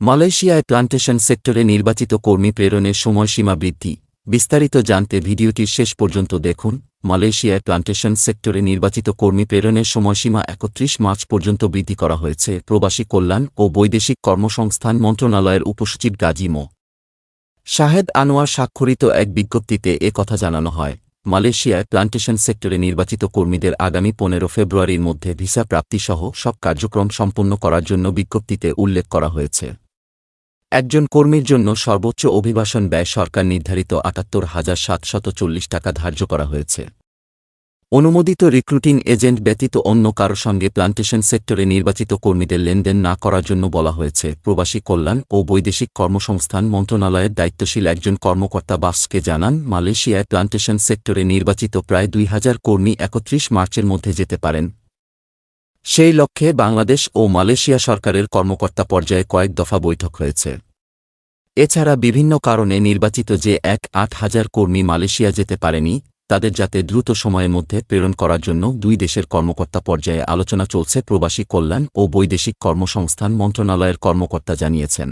মালয়েশিয়ায় প্লান্টেশন সেক্টরে নির্বাচিত কর্মী প্রেরণের সময়সীমা বৃদ্ধি। বিস্তারিত জানতে ভিডিওটির শেষ পর্যন্ত দেখুন। মালয়েশিয়ায় প্লান্টেশন সেক্টরে নির্বাচিত কর্মী প্রেরণের সময়সীমা একত্রিশ মার্চ পর্যন্ত বৃদ্ধি করা হয়েছে। প্রবাসী কল্যাণ ও বৈদেশিক কর্মসংস্থান মন্ত্রণালয়ের উপসচিব গাজী মো. শাহেদ আনোয়ার স্বাক্ষরিত এক বিজ্ঞপ্তিতে এ কথা জানানো হয়। মালয়েশিয়ায় প্লান্টেশন সেক্টরে নির্বাচিত কর্মীদের আগামী পনেরো ফেব্রুয়ারির মধ্যে ভিসা প্রাপ্তিসহ সব কার্যক্রম সম্পন্ন করার জন্য বিজ্ঞপ্তিতে উল্লেখ করা হয়েছে। একজন কর্মীর জন্য সর্বোচ্চ অভিবাসন ব্যয় সরকার নির্ধারিত আটাত্তর হাজার সাতশত চল্লিশ টাকা ধার্য করা হয়েছে। অনুমোদিত রিক্রুটিং এজেন্ট ব্যতীত অন্য কারও সঙ্গে প্লান্টেশন সেক্টরে নির্বাচিত কর্মীদের লেনদেন না করার জন্য বলা হয়েছে, প্রবাসী কল্যাণ ও বৈদেশিক কর্মসংস্থান মন্ত্রণালয়ের দায়িত্বশীল একজন কর্মকর্তা বাসকে জানান, মালয়েশিয়ায় প্লান্টেশন সেক্টরে নির্বাচিত প্রায় দুই হাজার কর্মী একত্রিশ মার্চের মধ্যে যেতে পারেন। সেই লক্ষ্যে বাংলাদেশ ও মালয়েশিয়া সরকারের কর্মকর্তা পর্যায়ে কয়েক দফা বৈঠক হয়েছে। এছাড়া বিভিন্ন কারণে নির্বাচিত যে এক আট হাজার কর্মী মালয়েশিয়া যেতে পারেনি, তাদের যাতে দ্রুত সময়ের মধ্যে প্রেরণ করার জন্য দুই দেশের কর্মকর্তা পর্যায়ে আলোচনা চলছে প্রবাসী কল্যাণ ও বৈদেশিক কর্মসংস্থান মন্ত্রণালয়ের কর্মকর্তা জানিয়েছেন।